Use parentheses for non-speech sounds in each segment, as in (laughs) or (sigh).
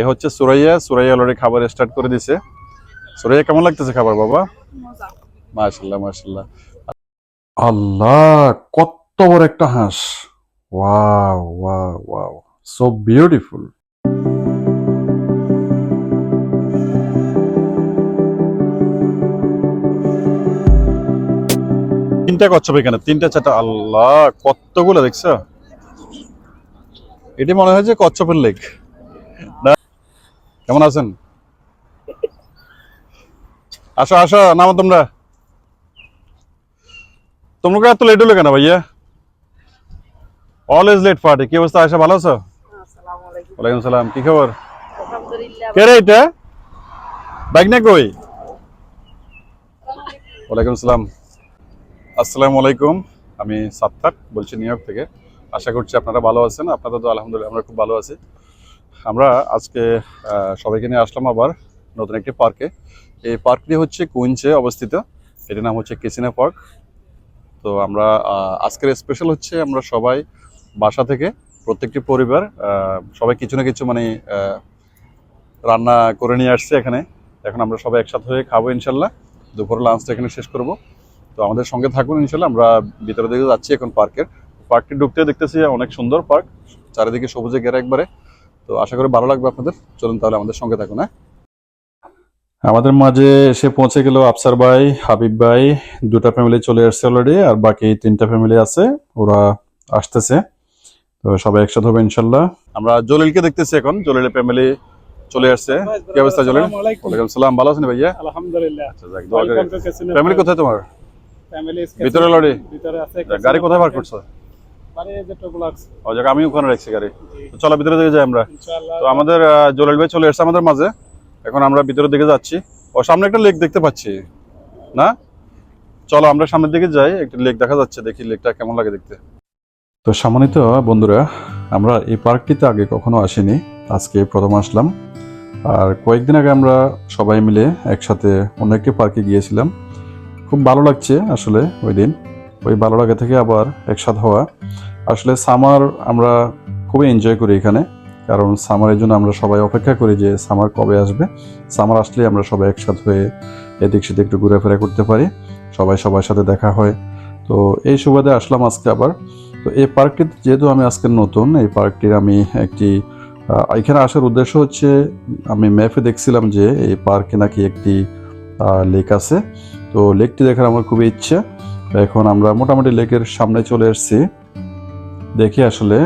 এ হচ্ছে সুরাইয়া। সুরাইয়া অলরেডি খাবার স্টার্ট করে দিছে। সুরাইয়া কেমন লাগতেছে খাবার বাবা? মাশাল্লাহ মাশাল্লাহ আল্লাহ কত বড় একটা হাঁস। Wow wow wow. So beautiful তিনটা কচ্ছপ এখানে তিনটা চারটা। আল্লাহ কতগুলো দেখছ? এটি মনে হয় যে কচ্ছপের লেক। কেমন আছেন? আসো আসো নামো তোমরা। তোমরা এত লেট হলো কেন ভাইয়া? অলওয়েজ লেট পার্টি কি অবস্থা? আয়সা ভালো আছো? আসসালামু আলাইকুম ওয়ালাইকুম সালাম কি খবর? কে রে এটা? বাইক না কই? ওয়ালাইকুম সালাম। আসসালামু আলাইকুম আমি সাত্তার বলছি নিউ ইয়র্ক থেকে। আশা করছি আপনারা ভালো আছেন আপনারা তো আলহামদুলিল্লাহ আমরা খুব ভালো আছি। আমরা আজকে সবাইকে নিয়ে আসলাম আবার নতুন একটি পার্কে। এই পার্কটি হচ্ছে কুইন্সে অবস্থিত। এটির নাম হচ্ছে কেসিনা পার্ক। তো আমরা আজকের স্পেশাল হচ্ছে আমরা সবাই বাসা থেকে প্রত্যেকটি পরিবার সবাই কিছু না কিছু মানে রান্না করে নিয়ে আসছে এখানে। এখন আমরা সবাই একসাথে হয়ে খাব ইনশাল্লাহ। দুপুর লাঞ্চটা এখানে শেষ করব। তো আমাদের সঙ্গে থাকুন ইনশাল্লাহ। আমরা ভিতরে দিকে যাচ্ছি এখন পার্কের। পার্কটি ঢুকতে দেখতেছি অনেক সুন্দর পার্ক। চারিদিকে সবুজে ঘেরা একবারে। তো আশা করি ভালো লাগবে আপনাদের। চলুন তাহলে আমাদের সঙ্গে থাকুন হ্যাঁ? আমাদের মাঝে এসে পৌঁছে গেল আফসার ভাই হাবিব ভাই দুটা ফ্যামিলি চলে আসছে অলরেডি আর বাকি তিনটা ফ্যামিলি আছে ওরা আসতেছে। তো সবাই একসাথে হবে ইনশাল্লাহ। আমরা জলিলকে দেখতেছি এখন জলিলের ফ্যামিলি চলে আসছে। কি অবস্থা জলিল? ওয়ালাইকুম সালাম ভালো আছেন ভাইয়া? আলহামদুলিল্লাহ। আচ্ছা ফ্যামিলি কোথায় তোমার? ভিতরে Casino- লড়ি ভিতরে আছে গাড়ি কোথায় পার্ক করছ? আমি ওখানে রাখছি গাড়ি। চলো ভিতরে দিকে যাই আমরা। তো আমাদের জলিল ভাই চলে এসেছে আমাদের মাঝে। এখন আমরা ভিতরের দিকে যাচ্ছি। ও সামনে একটা লেক দেখতে পাচ্ছি। না? চলো আমরা সামনের দিকে যাই। একটা লেক দেখা যাচ্ছে দেখি লেকটা কেমন লাগে দেখতে। তো সম্মানিত বন্ধুরা আমরা এই পার্কটিতে আগে কখনো আসিনি। আজকে প্রথম আসলাম। আর কয়েকদিন আগে আমরা সবাই মিলে একসাথে অন্য একটি পার্কে গিয়েছিলাম। খুব ভালো লাগছে আসলে ওই দিন। ওই ভালো থেকে আবার একসাথে হওয়া। আসলে সামার আমরা খুবই এনজয় করি এখানে, কারণ সামারের জন্য আমরা সবাই অপেক্ষা করি যে সামার কবে আসবে। সামার আসলে আমরা সবাই একসাথে হয়ে এদিক সেদিক একটু ঘুরেফেরা করতে পারি, সবাই সবার সাথে দেখা হয়। তো এই সুবাদে আসলাম আজকে আবার। তো এই পার্কটিতে যেহেতু আমি আজকে নতুন, এই পার্কটির আমি একটি এখানে আসার উদ্দেশ্য হচ্ছে, আমি ম্যাপে দেখছিলাম যে এই পার্কে নাকি একটি লেক আছে। তো লেকটি দেখার আমার খুবই ইচ্ছে। এখন আমরা মোটামুটি লেকের সামনে চলে এসেছি। দেখি আসলে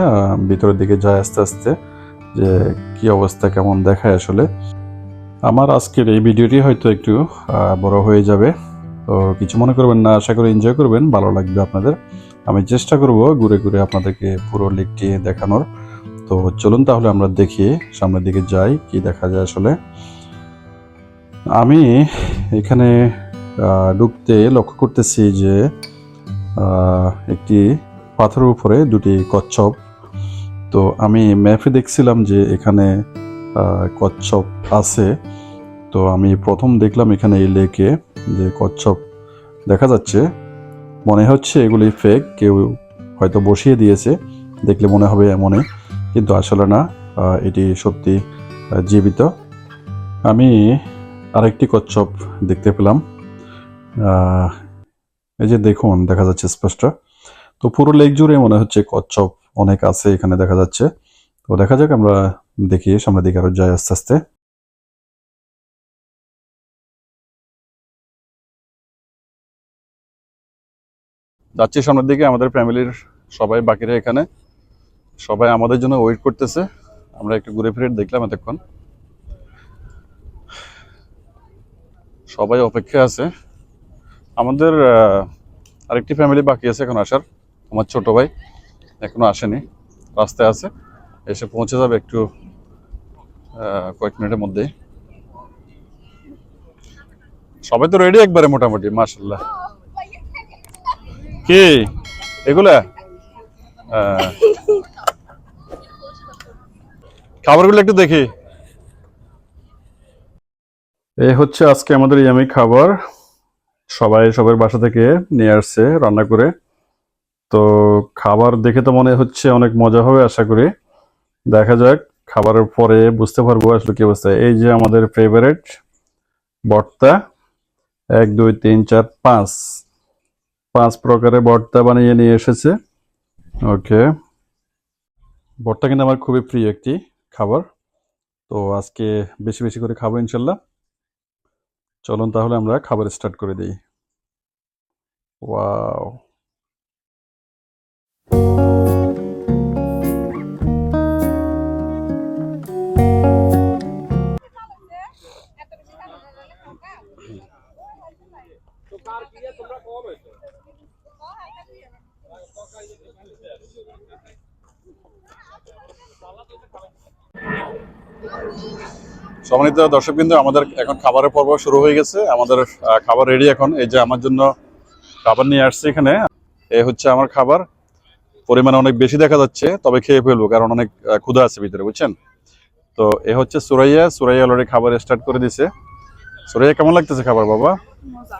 ভিতরের দিকে যায় আস্তে আস্তে যে কি অবস্থা, কেমন দেখায় আসলে। আমার আজকের এই ভিডিওটি হয়তো একটু বড় হয়ে যাবে। তো কিছু মনে করবেন না, আশা করি এনজয় করবেন, ভালো লাগবে আপনাদের। আমি চেষ্টা করব ঘুরে ঘুরে আপনাদেরকে পুরো লেকটি দেখানোর। তো চলুন তাহলে আমরা দেখি সামনের দিকে যাই, কি দেখা যায় আসলে। আমি এখানে ঢুকতে লক্ষ্য করতেছি যে একটি পাথরের উপরে দুটি কচ্ছপ। তো আমি ম্যাপে দেখছিলাম যে এখানে কচ্ছপ আছে। তো আমি প্রথম দেখলাম এখানে এই লেকে যে কচ্ছপ দেখা যাচ্ছে। মনে হচ্ছে এগুলি ফেক কেউ হয়তো বসিয়ে দিয়েছে, দেখলে মনে হবে এমনই। কিন্তু আসলে না এটি সত্যি জীবিত। আমি আরেকটি কচ্ছপ দেখতে পেলাম। এই যে দেখুন, দেখা যাচ্ছে স্পষ্ট। তো পুরো লেক জুড়ে মনে হচ্ছে কচ্ছপ অনেক আছে এখানে দেখা যাচ্ছে। তো দেখা যাক, আমরা দেখি, সামনের দিকে আরও যাই আস্তে আস্তে। যাচ্ছি সামনের দিকে, আমাদের ফ্যামিলির সবাই, বাকিরা এখানে। সবাই আমাদের জন্য ওয়েট করতেছে। আমরা একটু ঘুরে ফিরে দেখলাম এতক্ষণ। সবাই অপেক্ষা আছে। আমাদের আরেকটি ফ্যামিলি বাকি আছে এখন আসার, আমার ছোট ভাই, এখনও আসেনি, রাস্তায় আছে, এসে পৌঁছে যাবে একটু কয়েক মিনিটের মধ্যে সবাই তো রেডি একবারে মোটামুটি মাশাল্লাহ কি? এগুলা? খাবারগুলো একটু দেখি। এই হচ্ছে আজকে আমাদের ইয়ামি খাবার। সবাই সবার বাসা থেকে নিয়ে আসছে রান্না করে। তো খাবার দেখে তো মনে হচ্ছে অনেক মজা হবে, আশা করি। দেখা যাক, খাবারের পরে বুঝতে পারব আসলে কি অবস্থা। এই যে আমাদের ফেভারিট ভর্তা। এক, দুই, তিন, চার, পাঁচ। পাঁচ প্রকারের ভর্তা বানিয়ে নিয়ে এসেছে। ওকে। ভর্তা কিন্তু আমার খুবই প্রিয় একটি খাবার। তো আজকে বেশি বেশি করে খাব ইনশাল্লাহ। চলুন তাহলে আমরা খাবার স্টার্ট করে দিই। ওয়াও। (laughs) সম্মানিত দর্শক কিন্তু আমাদের এখন খাবারের পর্ব শুরু হয়ে গেছে। আমাদের খাবার রেডি এখন। এই যে আমার জন্য খাবার নিয়ে আসছে এখানে। এ হচ্ছে আমার খাবার। পরিমাণে অনেক বেশি দেখা যাচ্ছে তবে খেয়ে ফেলব কারণ অনেক ক্ষুধা আছে ভিতরে বুঝছেন? তো এ হচ্ছে সুরাইয়া। সুরাইয়া অলরেডি খাবার স্টার্ট করে দিছে। সুরাইয়া কেমন লাগতেছে খাবার বাবা? মজা।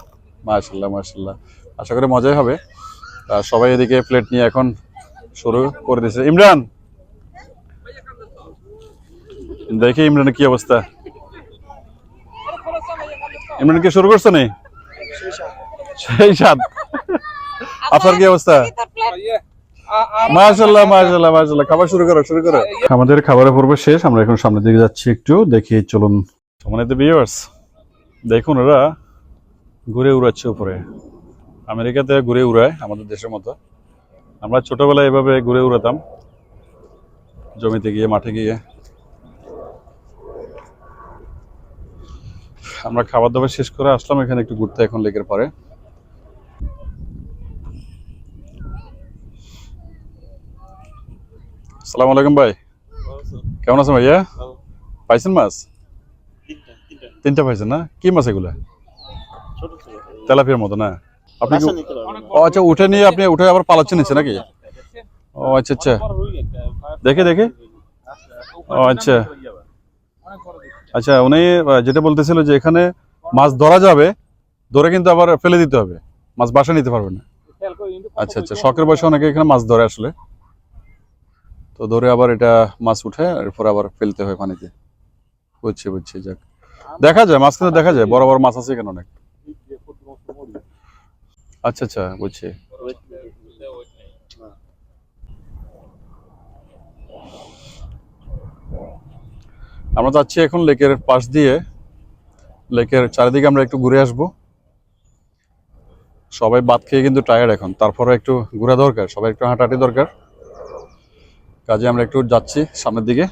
মাশাল্লাহ মাশাল্লাহ আশা করি মজাই হবে। সবাই এদিকে প্লেট নিয়ে এখন শুরু করে দিছে। ইমরান! দেখি ইমরানের কি অবস্থা। ইমরান কি শুরু করছ নি? সেই সাত। আপনার কি অবস্থা? মাশাল্লাহ মাশাল্লাহ মাশাল্লাহ খাবার শুরু করো শুরু করো। আমাদের খাবারের পর্ব শেষ, আমরা এখন সামনের দিকে যাচ্ছি একটু, দেখি চলুন। সমানিত ভিউয়ার্স দেখুন ওরা ঘুরে উড়াচ্ছে উপরে। আমেরিকাতে ঘুরে উড়ায় আমাদের দেশের মতো। আমরা ছোটবেলায় এভাবে ঘুরে উড়াতাম, জমিতে গিয়ে, মাঠে গিয়ে। আমরা খাবার দাবার শেষ করে আসলাম, এখানে একটু ঘুরতে এখন লেকের পরে। আসসালামু আলাইকুম ভাই। কেমন আছেন ভাইয়া? পাইছেন মাছ? তিনটা পাইছেন না? কি মাছ এগুলা? তেলাপিয়ার মতো না? আপনি ও আচ্ছা উঠে নিয়ে আপনি উঠে আবার পালাচ্ছেন নিচে নাকি? ও আচ্ছা আচ্ছা। দেখে দেখে। ও আচ্ছা। আচ্ছা উনি যেটা বলতেছিল যে এখানে মাছ ধরা যাবে, ধরে কিন্তু আবার ফেলে দিতে হবে। মাছ বাসা নিতে পারবে না। আচ্ছা আচ্ছা শখের বয়সে অনেকে এখানে মাছ ধরে আসলে। তো ধরে আবার এটা মাছ উঠে, এরপর আবার ফেলতে হয় পানিতে। বুঝছি বুঝছি, যাক। দেখা যায় মাছ কিন্তু দেখা যায় বড় বড় মাছ আছে এখানে অনেক। আচ্ছা আচ্ছা বুঝছি। আমরা যাচ্ছি এখন লেকের পাশ দিয়ে। লেকের চারিদিকে আমরা একটু ঘুরে আসব। সবাই বাদ খেয়ে কিন্তু টায়ার্ড এখন। তারপরে একটু ঘোরা দরকার, সবাই একটু হাঁটাহাঁটি দরকার। কাজে আমরা একটু যাচ্ছি সামনের দিকে।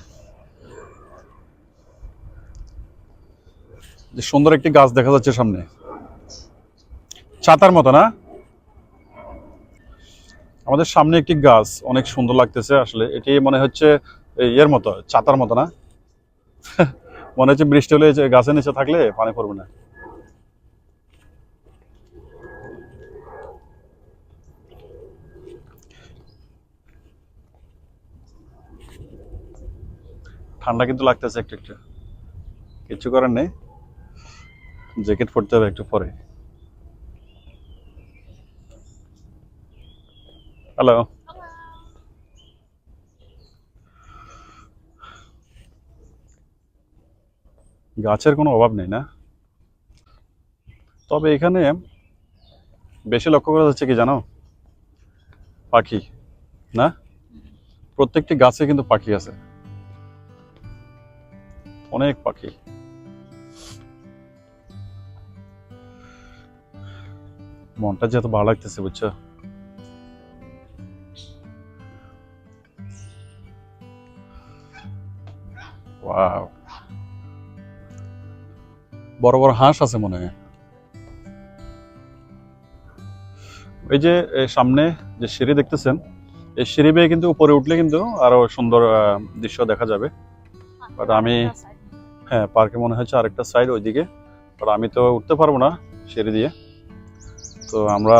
যে সুন্দর একটি গাছ দেখা যাচ্ছে সামনে। ছাতার মতো না? আমাদের সামনে একটি গাছ, অনেক সুন্দর লাগতেছে আসলে। এটি মনে হচ্ছে ইয়ের মতো, ছাতার মতো না? (laughs) মনে হচ্ছে বৃষ্টি হলে গাছের নিচে থাকলে পানি পড়বে না। ঠান্ডা কিন্তু লাগতেছে একটু একটু। কিছু করার নেই। জ্যাকেট পরতে হবে একটু পরে। হ্যালো গাছের কোনো অভাব নেই না? তবে এখানে বেশি লক্ষ্য করা যাচ্ছে কি জানো? পাখি, না? প্রত্যেকটি গাছে কিন্তু পাখি আছে। অনেক পাখি। মনটা যেহেতু ভালো লাগতেছে, বুঝছ? ওয়াও বড় বড় হাঁস আছে মনে হয়। এই যে সামনে যে সিঁড়ি দেখতেছেন, এই সিঁড়ি বেয়ে কিন্তু উপরে উঠলে কিন্তু আরও সুন্দর দৃশ্য দেখা যাবে। বাট আমি হ্যাঁ পার্কে মনে হচ্ছে আরেকটা সাইড ওইদিকে, বাট আমি তো উঠতে পারব না সিঁড়ি দিয়ে। তো আমরা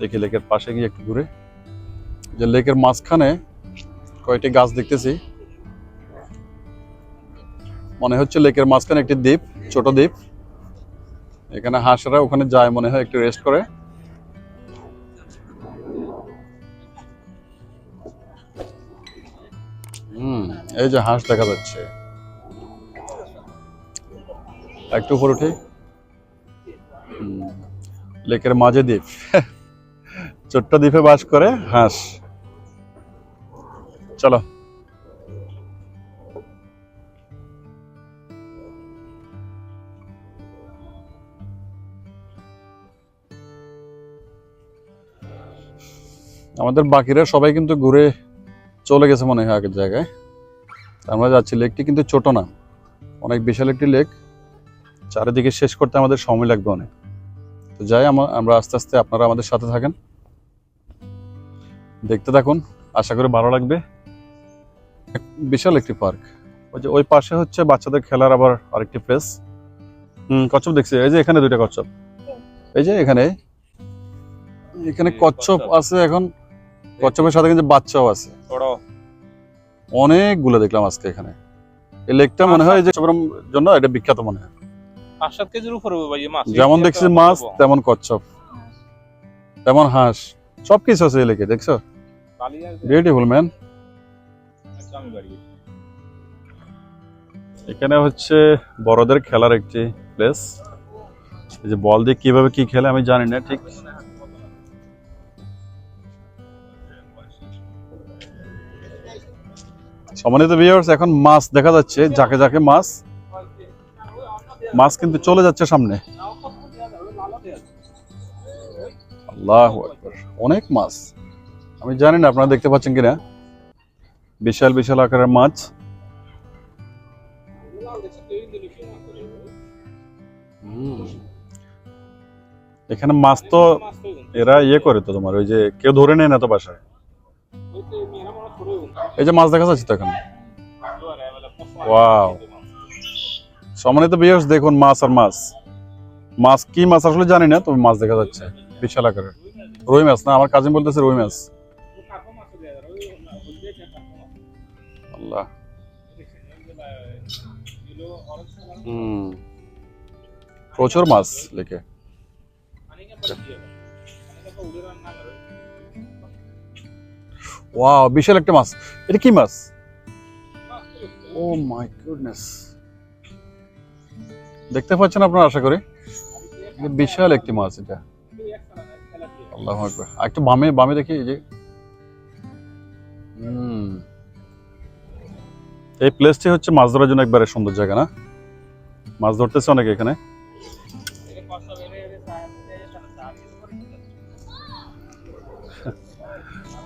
দেখি লেকের পাশে গিয়ে একটু ঘুরে। যে লেকের মাঝখানে কয়েকটি গাছ দেখতেছি। মনে হচ্ছে লেকের মাঝখানে একটি দ্বীপ। ছোট দ্বীপ। এখানে হাঁসরা ওখানে যায় মনে হয়, একটু রেস্ট করে। হুম, এই যে হাঁস দেখা যাচ্ছে। একটু উপর উঠি। লেকের মাঝে দ্বীপ। (laughs) ছোট্ট দ্বীপে বাস করে হাঁস। চলো। আমাদের বাকিরা সবাই কিন্তু ঘুরে চলে গেছে মনে হয় আগের জায়গায়। আমরা যাচ্ছি। লেকটি কিন্তু ছোট না, অনেক বিশাল একটি লেক। চারিদিকে শেষ করতে আমাদের সময় লাগবে অনেক। তো যাই, আমা- আমরা আস্তে আস্তে আপনারা আমাদের সাথে থাকেন। দেখতে থাকুন, আশা করি ভালো লাগবে। বিশাল একটি পার্ক। ওই যে, ওই পাশে হচ্ছে বাচ্চাদের খেলার আবার আরেকটি প্লেস হুম, কচ্ছপ দেখছি। এই যে, এখানে দুইটা কচ্ছপ। এই যে, এখানে। এখানে কচ্ছপ আছে এখন। কচ্ছপের সাথে কিন্তু বাচ্চাও আছে। অনেকগুলো দেখলাম আজকে এখানে। এই লেকটা মনে হয় যে জন্য এটা বিখ্যাত মনে হয়। পাঁচ সাত কেজির উপরে হবে ভাই এই মাছ। যেমন দেখছি মাছ তেমন কচ্ছপ। তেমন হাঁস। সবকিছু আছে এই লেকে দেখছ? বিউটিফুল ম্যান এখানে হচ্ছে বড়দের খেলার একটি প্লেস এই যে বল দিয়ে কীভাবে কি খেলে আমি জানি না ঠিক? সম্মানিত ভিউয়ার্স এখন মাছ দেখা যাচ্ছে যাকে যাকে মাছ। মাছ কিন্তু চলে যাচ্ছে সামনে। আল্লাহ অনেক মাছ। আমি জানি না, আপনারা দেখতে পাচ্ছেন কিনা? বিশাল বিশাল আকারের মাছ। এখানে মাছ তো এরা ইয়ে করে তো তোমার, ওই যে কেউ ধরে নেয় না তো বাসায়। এই যে মাছ দেখা যাচ্ছে তো এখন। Wow. সম্মানিত বিয়ার্স দেখুন মাছ আর মাছ। মাছ কি মাছ আসলে জানি না, তবে মাছ দেখা যাচ্ছে। বিশাল আকারের। রুই মাছ না, আমার কাজিন বলতেছে রুই মাছ। আল্লাহ। হুম। প্রচুর মাছ লেকে। ওয়াও বিশাল একটা মাছ। এটা কি মাছ? ও মাই গুডনেস দেখতে পাচ্ছেন আপনারা, আশা করি? বিশাল একটি মাছ এটা। আল্লাহ একটু বামে বামে দেখি, এই যে। এই প্লেসটি হচ্ছে মাছ ধরার জন্য একবারে সুন্দর জায়গা, না? মাছ ধরতেছে অনেকে এখানে।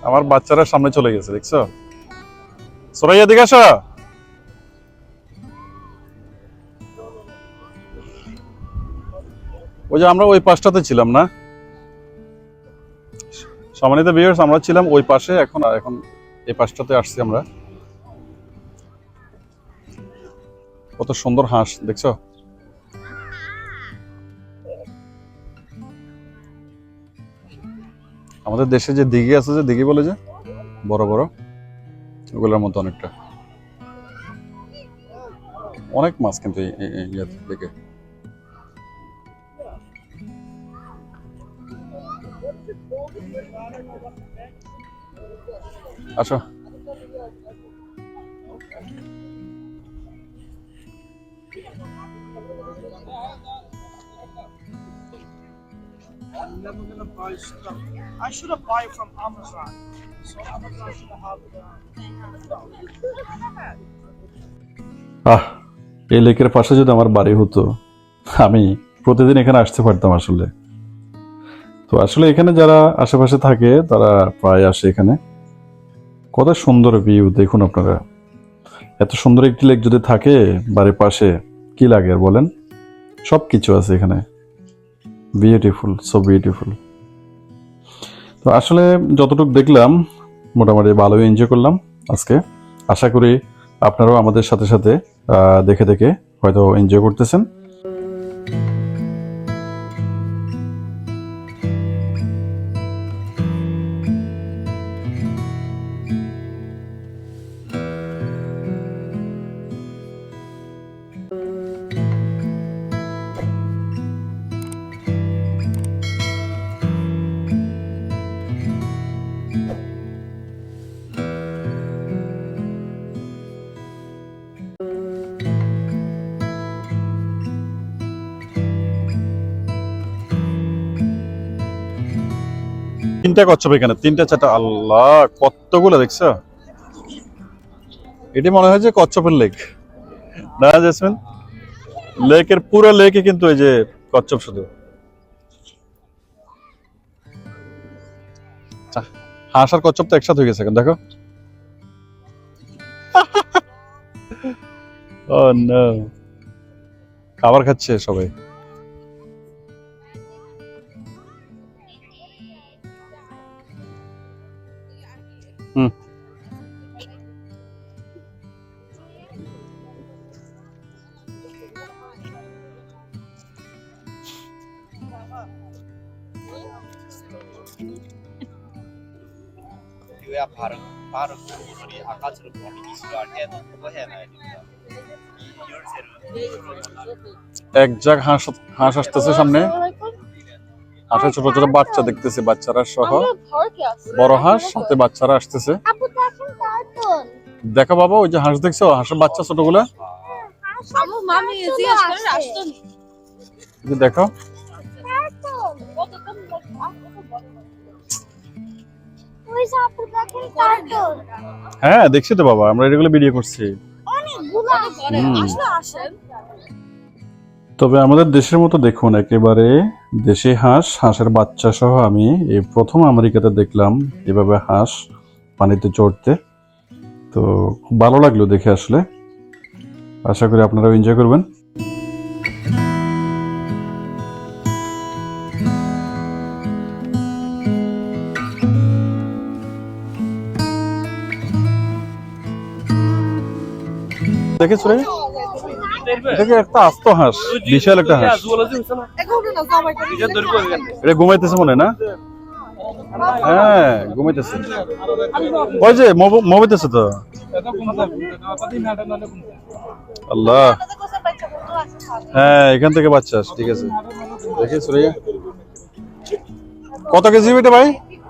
আমার বাচ্চারা সামনে চলে গেছে, দেখছ? সরাইয়া দিকে আসো। ওই যে আমরা ওই পাশটাতে ছিলাম না? সম্মানিত ভিউয়ার্স আমরা ছিলাম ওই পাশে, এখন এখন এই পাশটাতে আসছি আমরা। কত সুন্দর হাঁস, দেখছ? আমাদের দেশে যে দিঘি আছে, যে দিঘি বলে যে, বড় বড়, ওগুলোর মতো অনেকটা। অনেক মাছ কিন্তু এই- এই- এই I'm never gonna buy stuff. I should have bought from Amazon. So Amazon should have had আহ, এই লেকের পাশে যদি আমার বাড়ি হতো, আমি প্রতিদিন এখানে আসতে পারতাম আসলে তো আসলে এখানে যারা আশেপাশে থাকে, তারা প্রায় আসে এখানে কত সুন্দর ভিউ দেখুন আপনারা এত সুন্দর একটি লেক যদি থাকে, বাড়ির পাশে, কি লাগে আর বলেন সব কিছু আছে এখানে বিউটিফুল সো বিউটিফুল তো আসলে যতটুকু দেখলাম, মোটামুটি ভালোই এনজয় করলাম আজকে। আশা করি আপনারাও আমাদের সাথে সাথে দেখে দেখে হয়তো এনজয় করতেছেন। তিনটা কচ্ছপ এখানে তিনটা চারটা। আল্লাহ কতগুলো দেখছ? এটি মনে হয় যে কচ্ছপের লেক। না জেসমিন? লেকের পুরো লেকে কিন্তু এই যে কচ্ছপ শুধু। আহ, হাঁস আর কচ্ছপ তো একসাথে হয়ে গেছে এখন দেখো। (laughs) নো খাবার খাচ্ছে সবাই। এক জাগ হাঁস হাঁস আসতেছে সামনে। হাঁসের ছোট ছোট বাচ্চা দেখতেছে বাচ্চারা সহ। বড় হাঁস সাথে বাচ্চারা আসতেছে। দেখো বাবা ওই যে হাঁস দেখছ? হাঁসের বাচ্চা ছোটগুলা? দেখো। হ্যাঁ দেখছি তো বাবা আমরা এগুলো ভিডিও করছি। তবে আমাদের দেশের মতো দেখুন একেবারে দেশি হাঁস হাঁসের বাচ্চা সহ আমি এই প্রথম আমেরিকাতে দেখলাম এভাবে হাঁস পানিতে চড়তে। তো খুব ভালো লাগল দেখে আসলে। আশা করি আপনারাও এনজয় করবেন। দেখেছ রে? কি একটা আস্ত হাঁস বিশাল একটা হাঁস। এটা ঘুমাইতেছে মনে হয় না? হ্যাঁ ঘুমাইতেছে। ওই যে মবাইতেছে তো। আল্লাহ। হ্যাঁ এখান থেকে বাচ্চা ঠিক আছে। দেখি সুরাইয়া কত কেজি এটা ভাই?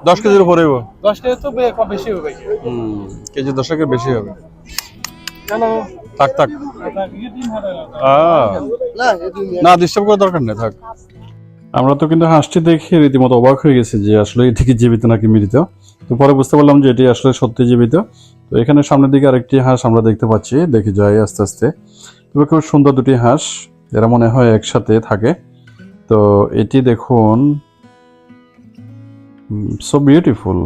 দশ কেজির উপরে। দশ কেজি তো বেশি হবে ভাই। হুম কেজি দশকের বেশি হবে। থাক থাক। না ডিস্টার্ব করার দরকার নেই থাক। আমরা তো কিন্তু হাঁসটি দেখে রীতিমতো অবাক হয়ে গেছি যে আসলে এটি কি জীবিত নাকি মৃত। তো পরে বুঝতে পারলাম যে এটি আসলে সত্যি জীবিত। তো এখানে সামনের দিকে আরেকটি হাঁস আমরা দেখতে পাচ্ছি দেখি যাই আস্তে আস্তে। তবে খুব সুন্দর দুটি হাঁস এরা মনে হয় একসাথে থাকে। তো এটি দেখুন সো বিউটিফুল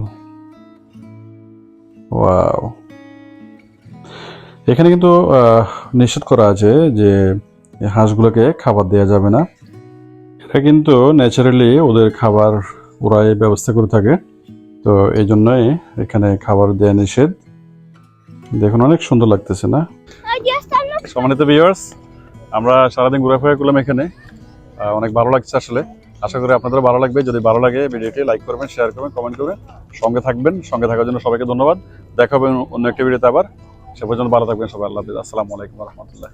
ওয়াও এখানে কিন্তু নিষেধ করা আছে যে হাঁসগুলোকে খাবার দেওয়া যাবে না। এটা কিন্তু ন্যাচারালি ওদের খাবার ওরাই ব্যবস্থা করে থাকে। তো এই জন্যই এখানে খাবার দেওয়া নিষেধ। দেখুন অনেক সুন্দর লাগতেছে না? সম্মানিত ভিউয়ার্স আমরা সারাদিন ঘোরাফেরা করলাম এখানে। অনেক ভালো লাগছে আসলে। আশা করি আপনাদের ভালো লাগবে। যদি ভালো লাগে ভিডিওটি লাইক করবেন শেয়ার করবেন কমেন্ট করবেন। সঙ্গে থাকবেন। সঙ্গে থাকার জন্য সবাইকে ধন্যবাদ। দেখা হবে অন্য একটা ভিডিওতে আবার। সে পর্যন্ত ভালো থাকবেন সবাই আল্লাহ হাফিজ। আসসালামু আলাইকুম রহমতুল্লাহ।